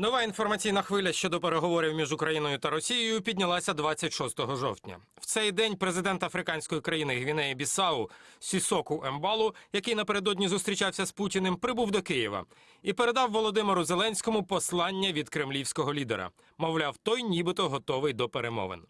Нова інформаційна хвиля щодо переговорів між Україною та Росією піднялася 26 жовтня. В цей день президент африканської країни Гвінеї Бісау Сісоку Ембалу, який напередодні зустрічався з Путіним, прибув до Києва і передав Володимиру Зеленському послання від кремлівського лідера. Мовляв, той нібито готовий до перемовин.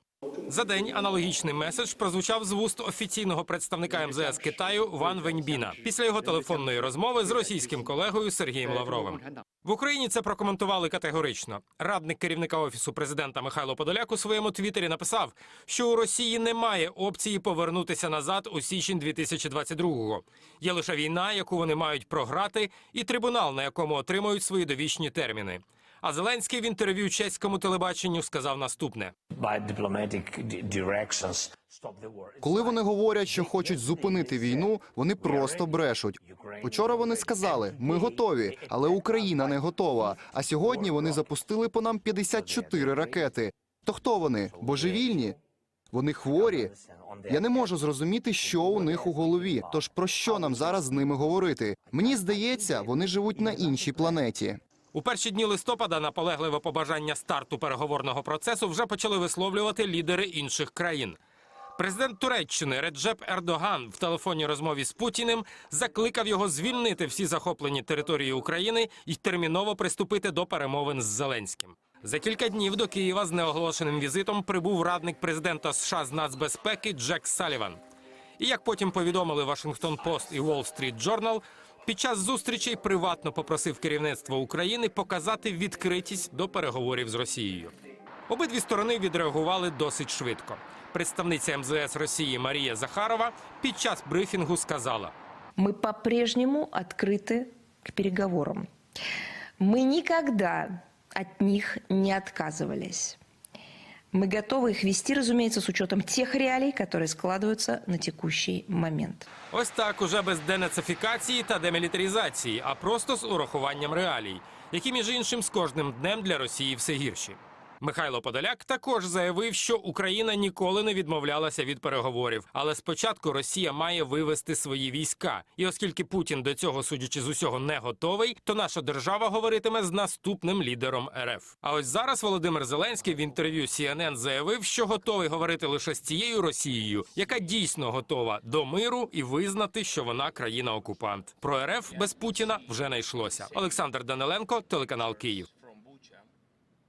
За день аналогічний меседж прозвучав з вуст офіційного представника МЗС Китаю Ван Веньбіна після його телефонної розмови з російським колегою Сергієм Лавровим. В Україні це прокоментували категорично. Радник керівника офісу президента Михайло Подоляк у своєму твіттері написав, що у Росії немає опції повернутися назад у січень 2022-го. Є лише війна, яку вони мають програти, і трибунал, на якому отримують свої довічні терміни. А Зеленський в інтерв'ю чеському телебаченню сказав наступне. Коли вони говорять, що хочуть зупинити війну, вони просто брешуть. Учора вони сказали, ми готові, але Україна не готова. А сьогодні вони запустили по нам 54 ракети. То хто вони? Божевільні? Вони хворі. Я не можу зрозуміти, що у них у голові. Тож про що нам зараз з ними говорити? Мені здається, вони живуть на іншій планеті. У перші дні листопада наполегливе побажання старту переговорного процесу вже почали висловлювати лідери інших країн. Президент Туреччини Реджеп Ердоган в телефонній розмові з Путіним закликав його звільнити всі захоплені території України і терміново приступити до перемовин з Зеленським. За кілька днів до Києва з неоголошеним візитом прибув радник президента США з нацбезпеки Джек Саліван. І як потім повідомили Вашингтон Пост і Wall Street Journal, під час зустрічей приватно попросив керівництво України показати відкритість до переговорів з Росією. Обидві сторони відреагували досить швидко. Представниця МЗС Росії Марія Захарова під час брифінгу сказала: Мы по-прежнему открыты к переговорам. Мы никогда от них не отказывались. Мы готовы их вести, разумеется, с учетом тех реалий, которые складываются на текущий момент. ось так уже без денацифікації та демілітаризації, а просто з урахуванням реалій, які між іншим з кожним днем для Росії все гірші. Михайло Подоляк також заявив, що Україна ніколи не відмовлялася від переговорів, але спочатку Росія має вивести свої війська. І оскільки Путін до цього, судячи з усього, не готовий, то наша держава говоритиме з наступним лідером РФ. А ось зараз Володимир Зеленський в інтерв'ю CNN заявив, що готовий говорити лише з тією Росією, яка дійсно готова до миру і визнати, що вона країна-окупант. Про РФ без Путіна вже не йшлося. Олександр Даниленко, телеканал Київ.